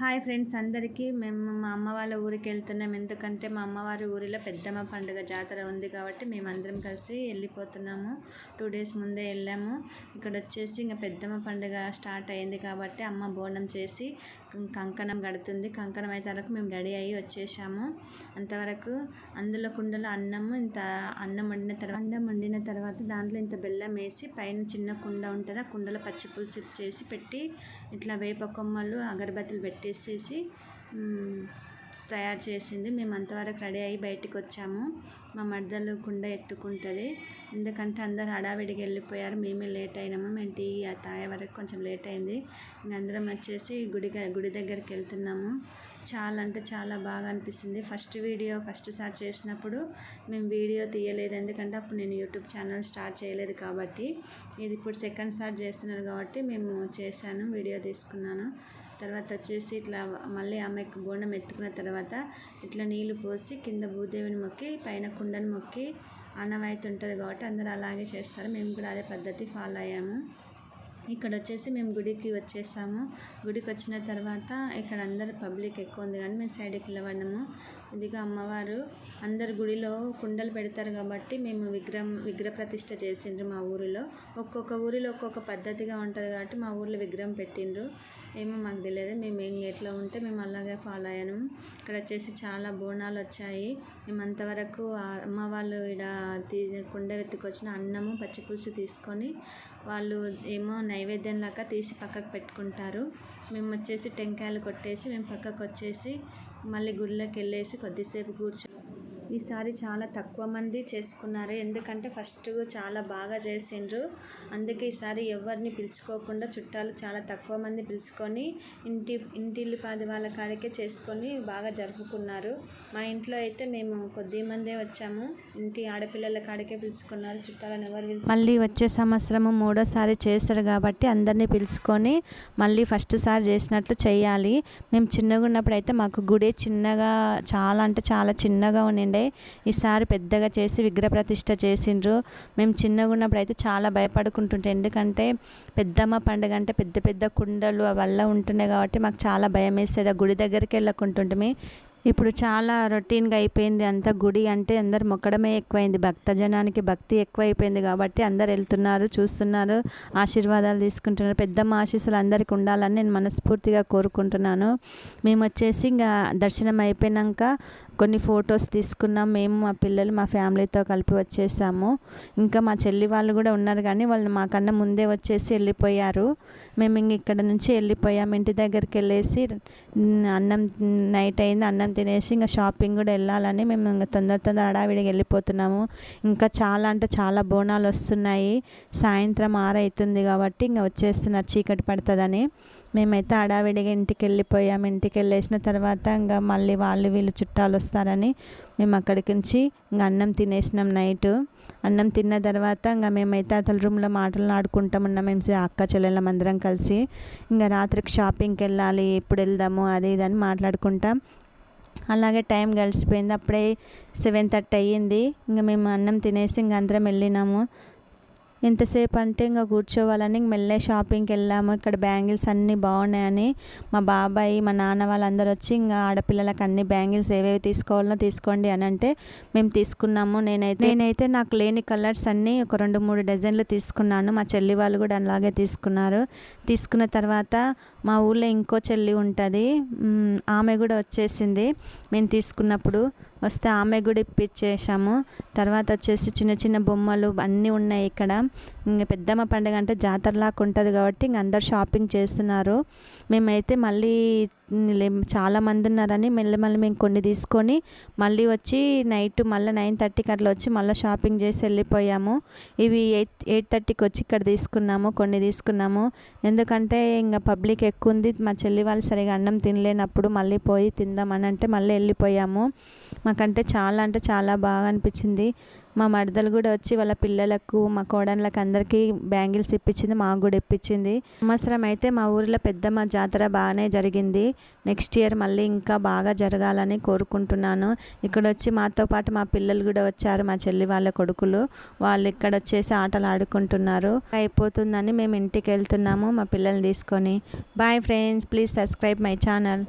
Hi friends అందరికీ మేము మా అమ్మ వాళ్ళ ఊరికి వెళ్తున్నాం. ఎందుకంటే మా అమ్మవారి ఊరిలో పెద్దమ్మ పండుగ జాతర ఉంది కాబట్టి మేము అందరం కలిసి వెళ్ళిపోతున్నాము. టూ డేస్ ముందే వెళ్ళాము. ఇక్కడ వచ్చేసి ఇంకా పెద్దమ్మ పండుగ స్టార్ట్ అయింది కాబట్టి అమ్మ బోనం చేసి కంకణం కడుతుంది. కంకణం అయితే వరకు మేము రెడీ అయ్యి వచ్చేసాము. అంతవరకు అందులో కుండలో అన్నము ఇంత అన్నం వండిన తర్వాత అన్నం వండిన తర్వాత దాంట్లో ఇంత బెల్లం వేసి పైన చిన్న కుండ ఉంటుంది. ఆ కుండలో పచ్చి పులుసు చేసి పెట్టి ఇట్లా వేప కొమ్మలు అగరబత్తులు పెట్టేసేసి తయారు చేసింది. మేము అంతవరకు రెడీ అయ్యి బయటికి వచ్చాము. మా మర్దలు కుండ ఎత్తుకుంటుంది. ఎందుకంటే అందరు హడావిడికి వెళ్ళిపోయారు. మేమే లేట్ అయినాము. మేము టీ తాగే వరకు కొంచెం లేట్ అయింది. ఇంక అందరం వచ్చేసి గుడి గుడి దగ్గరికి వెళ్తున్నాము. చాలా అంటే చాలా బాగా అనిపిస్తుంది. ఫస్ట్ వీడియో ఫస్ట్ సార్ చేసినప్పుడు మేము వీడియో తీయలేదు. ఎందుకంటే అప్పుడు నేను యూట్యూబ్ ఛానల్ స్టార్ట్ చేయలేదు కాబట్టి. ఇది ఇప్పుడు సెకండ్ సార్ చేస్తున్నారు కాబట్టి మేము చేశాను వీడియో తీసుకున్నాను. తర్వాత వచ్చేసి ఇట్లా మళ్ళీ ఆమెకు బోండం ఎత్తుకున్న తర్వాత ఇట్లా నీళ్ళు పోసి కింద భూదేవిని మొక్కి పైన కుండను మొక్కి అన్నమైతే ఉంటుంది కాబట్టి అందరూ అలాగే చేస్తారు. మేము కూడా అదే పద్ధతి ఫాలో అయ్యాము. ఇక్కడ వచ్చేసి మేము గుడికి వచ్చేసాము. గుడికి వచ్చిన తర్వాత ఇక్కడ అందరు పబ్లిక్ ఎక్కువ ఉంది కానీ మేము సైడ్కి నిలబడినాము ఇదిగా అమ్మవారు అందరు గుడిలో కుండలు పెడతారు కాబట్టి మేము విగ్రహం విగ్రహ ప్రతిష్ట చేసిండ్రు మా ఊరిలో. ఒక్కొక్క ఊరిలో ఒక్కొక్క పద్ధతిగా ఉంటుంది కాబట్టి మా ఊరిలో విగ్రహం పెట్టిండ్రు. ఏమో మాకు తెలియదు. మేము ఏం ఎట్లా ఉంటే మేము అలాగే ఫాలో అయ్యాము ఇక్కడ వచ్చేసి చాలా బోనాలు వచ్చాయి. మేము అంతవరకు అమ్మ వాళ్ళు ఇక్కడ తీ కుండ ఎత్తుకొచ్చిన అన్నము పచ్చి పులుసు తీసుకొని వాళ్ళు ఏమో నైవేద్యం లాగా తీసి పక్కకు పెట్టుకుంటారు. మేము వచ్చేసి టెంకాయలు కొట్టేసి మేము పక్కకు వచ్చేసి మళ్ళీ గుళ్ళకి వెళ్ళేసి కొద్దిసేపు కూర్చో ఈసారి చాలా తక్కువ మంది చేసుకున్నారు. ఎందుకంటే ఫస్ట్ చాలా బాగా చేసిండ్రు. అందుకే ఈసారి ఎవరిని పిలుచుకోకుండా చుట్టాలు చాలా తక్కువ మంది పిలుచుకొని ఇంటి ఇంటిల్లిపాది వాళ్ళ కాడికే చేసుకొని బాగా జరుపుకున్నారు. మా ఇంట్లో అయితే మేము కొద్ది మందే వచ్చాము. ఇంటి ఆడపిల్లల కాడికే పిలుచుకున్నారు. చుట్టాలను ఎవరు మళ్ళీ వచ్చే సంవత్సరము మూడోసారి చేశారు కాబట్టి అందరినీ పిలుచుకొని మళ్ళీ ఫస్ట్ సారి చేసినట్లు చేయాలి. మేము చిన్నగా ఉన్నప్పుడు అయితే మాకు గుడి చిన్నగా చాలా అంటే చాలా చిన్నగా ఉండిండే. ఈసారి పెద్దగా చేసి విగ్రహ ప్రతిష్ట చేసిండ్రు. మేము చిన్నగా ఉన్నప్పుడు అయితే చాలా భయపడుకుంటుంటే ఎందుకంటే పెద్దమ్మ పండుగ అంటే పెద్ద పెద్ద కుండలు అవల్ల ఉంటున్నాయి కాబట్టి మాకు చాలా భయం వేసేది ఆ గుడి దగ్గరికి వెళ్ళకుంటుంటే ఇప్పుడు చాలా రొటీన్గా అయిపోయింది అంతా గుడి అంటే అందరు మొక్కడమే ఎక్కువైంది. భక్తజనానికి భక్తి ఎక్కువైపోయింది కాబట్టి అందరు వెళ్తున్నారు చూస్తున్నారు ఆశీర్వాదాలు తీసుకుంటున్నారు. పెద్దమ్మ ఆశీస్సులు అందరికి ఉండాలని నేను మనస్ఫూర్తిగా కోరుకుంటున్నాను. మేము వచ్చేసి ఇంకా దర్శనం అయిపోయినాక కొన్ని ఫొటోస్ తీసుకున్నాం. మేము మా పిల్లలు మా ఫ్యామిలీతో కలిపి వచ్చేసాము. ఇంకా మా చెల్లి వాళ్ళు కూడా ఉన్నారు కానీ వాళ్ళు మాకన్నా ముందే వచ్చేసి వెళ్ళిపోయారు. మేము ఇంక ఇక్కడ నుంచి వెళ్ళిపోయాము ఇంటి దగ్గరికి వెళ్ళేసి అన్నం నైట్ అయింది. అన్నం తినేసి ఇంకా షాపింగ్ కూడా వెళ్ళాలని మేము ఇంకా తొందర తొందర అడావిడికి వెళ్ళిపోతున్నాము. ఇంకా చాలా అంటే చాలా బోనాలు వస్తున్నాయి. సాయంత్రం ఆరైతుంది కాబట్టి ఇంకా వచ్చేస్తున్నారు చీకటి పడుతుందని. మేమైతే అడావిడిగా ఇంటికి వెళ్ళిపోయాము. ఇంటికి వెళ్ళేసిన తర్వాత ఇంకా మళ్ళీ వాళ్ళు వీళ్ళు చుట్టాలు వస్తారని మేము అక్కడికి నుంచి ఇంకా అన్నం తినేసినాం నైట్. అన్నం తిన్న తర్వాత ఇంకా మేమైతే అతల రూమ్లో మాటలు ఆడుకుంటాం ఉన్నాం మేము అక్క చెల్లెళ్ళం అందరం కలిసి. ఇంకా రాత్రికి షాపింగ్కి వెళ్ళాలి ఎప్పుడు వెళ్దాము అది ఇది అని మాట్లాడుకుంటాం. అలాగే టైం గడిచిపోయింది. అప్పుడే సెవెన్ థర్టీ అయ్యింది. ఇంకా మేము అన్నం తినేసి ఇంక అందరం వెళ్ళినాము. ఎంతసేపు అంటే ఇంకా కూర్చోవాలని మెల్లే షాపింగ్కి వెళ్ళాము. ఇక్కడ బ్యాంగిల్స్ అన్నీ బాగున్నాయని మా బాబాయ్ మా నాన్న వాళ్ళందరూ వచ్చి ఇంకా ఆడపిల్లలకు అన్ని బ్యాంగిల్స్ ఏవేవి తీసుకోవాలో తీసుకోండి అని అంటే మేము తీసుకున్నాము. నేనైతే నేనైతే నాకు లేని కలర్స్ అన్నీ ఒక రెండు మూడు డజన్లు తీసుకున్నాను. మా చెల్లి వాళ్ళు కూడా అలాగే తీసుకున్నారు. తీసుకున్న తర్వాత మా ఊళ్ళో ఇంకో చెల్లి ఉంటుంది. ఆమె కూడా వచ్చేసింది. మేము తీసుకున్నప్పుడు వస్తే ఆమె కూడా ఇప్పించేసాము తర్వాత వచ్చేసి చిన్న చిన్న బొమ్మలు అన్నీ ఉన్నాయి ఇక్కడ. పెద్దమ్మ పండుగ అంటే జాతరలాగా ఉంటుంది కాబట్టి ఇంక అందరు షాపింగ్ చేస్తున్నారు. మేమైతే మళ్ళీ లే- ఉన్నారని మంది మళ్ళీ మేము కొన్ని తీసుకొని మళ్ళీ వచ్చి నైట్ మళ్ళీ నైన్ థర్టీకి అట్లా వచ్చి మళ్ళీ షాపింగ్ చేసి వెళ్ళిపోయాము. ఇవి ఎయిట్ ఎయిట్ థర్టీకి వచ్చి ఇక్కడ తీసుకున్నాము కొన్ని తీసుకున్నాము. ఎందుకంటే ఇంకా పబ్లిక్ ఎక్కువ ఉంది. మా చెల్లి వాళ్ళు సరిగా అన్నం తినలేనప్పుడు మళ్ళీ పోయి తిందామని అంటే మళ్ళీ వెళ్ళిపోయాము. మాకంటే చాలా అంటే చాలా బాగా అనిపించింది. మా మడదలు కూడా వచ్చి వాళ్ళ పిల్లలకు మా కోడళ్ళకి అందరికీ బ్యాంగిల్స్ ఇప్పించింది మాకు కూడా ఇప్పించింది. సంవత్సరం అయితే మా ఊరిలో పెద్దమ్మ జాతర బాగానే జరిగింది. నెక్స్ట్ ఇయర్ మళ్ళీ ఇంకా బాగా జరగాలని కోరుకుంటున్నాను. ఇక్కడ వచ్చి మాతో పాటు మా పిల్లలు కూడా వచ్చారు మా చెల్లి వాళ్ళ కొడుకులు. వాళ్ళు ఇక్కడ వచ్చేసి ఆటలు ఆడుకుంటున్నారు. అయిపోతుందని మేము ఇంటికి వెళ్తున్నాము మా పిల్లల్ని తీసుకొని. Bye friends please subscribe my channel